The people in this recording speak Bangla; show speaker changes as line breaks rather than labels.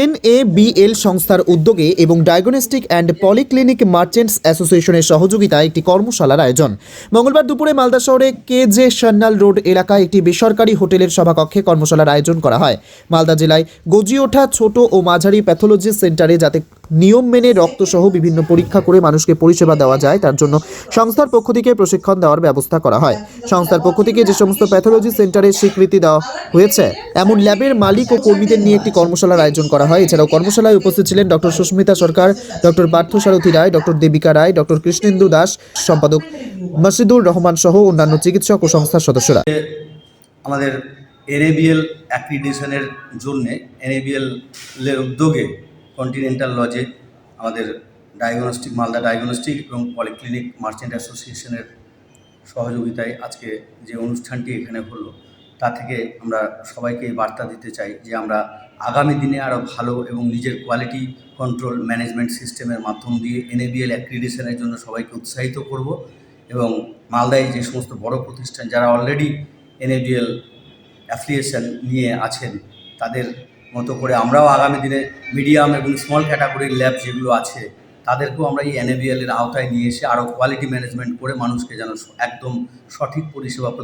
এনএবিএল সংস্থার উদ্যোগে এবং ডায়াগনস্টিক অ্যান্ড পলিক্লিনিক মার্চেন্টস অ্যাসোসিয়েশনের সহযোগিতায় একটি কর্মশালার আয়োজন। মঙ্গলবার দুপুরে মালদা শহরে কে জে সান্যাল রোড এলাকায় একটি বেসরকারি হোটেলের সভাকক্ষে কর্মশালার আয়োজন করা হয়। মালদা জেলায় গজিওঠা ছোট ও মাঝারি প্যাথোলজি সেন্টারে যাতে নিয়ম মেনে রক্তসহ বিভিন্ন পরীক্ষা করে মানুষকে পরিষেবা দেওয়া যায়, তার জন্য সংস্থার পক্ষ থেকে প্রশিক্ষণ দেওয়ার ব্যবস্থা করা হয়। সংস্থার পক্ষ থেকে যে সমস্ত প্যাথোলজি সেন্টারে স্বীকৃতি দেওয়া হয়েছে, এমন ল্যাবের মালিক ও কর্মীদের নিয়ে একটি কর্মশালার আয়োজন করা হয়। এছাড়াও কর্মশালায় উপস্থিত ছিলেন doctor Susmita Sarkar, doctor Partha Sarathi Roy, doctor Debika Roy, doctor Krishnendu Das, সম্পাদক মসিদুর রহমান সহ অন্যান্য চিকিৎসক ও সংস্থার সদস্যরা।
আমাদের এনএবিএল অ্যাক্রিডিশনের জন্যে এনএবিএল এর উদ্যোগে কন্টিনেন্টাল লজে আমাদের ডায়াগনস্টিক মালদা ডায়াগনস্টিক এবং পলিক্লিনিক মার্চেন্ট অ্যাসোসিয়েশনের সহযোগিতায় আজকে যে অনুষ্ঠানটি এখানে হলো, তা থেকে আমরা সবাইকে বার্তা দিতে চাই যে আমরা আগামী দিনে আরও ভালো এবং নিজের কোয়ালিটি কন্ট্রোল ম্যানেজমেন্ট সিস্টেমের মাধ্যম দিয়ে এনএবিএল অ্যাক্রিডিশনের জন্য সবাইকে উৎসাহিত করব এবং মালদায় যে সমস্ত বড় প্রতিষ্ঠান যারা অলরেডি এনএবিএল অ্যাফিলিয়েশন নিয়ে আছেন, তাদের মতো করে আমরাও আগামী দিনে মিডিয়াম এবং স্মল ক্যাটাগরির ল্যাব যেগুলো আছে, তাদেরকেও আমরা এই এনএবিএল এর আওতায় নিয়ে এসে আরও কোয়ালিটি ম্যানেজমেন্ট করে মানুষকে যেন একদম সঠিক পরিষেবা প্রদান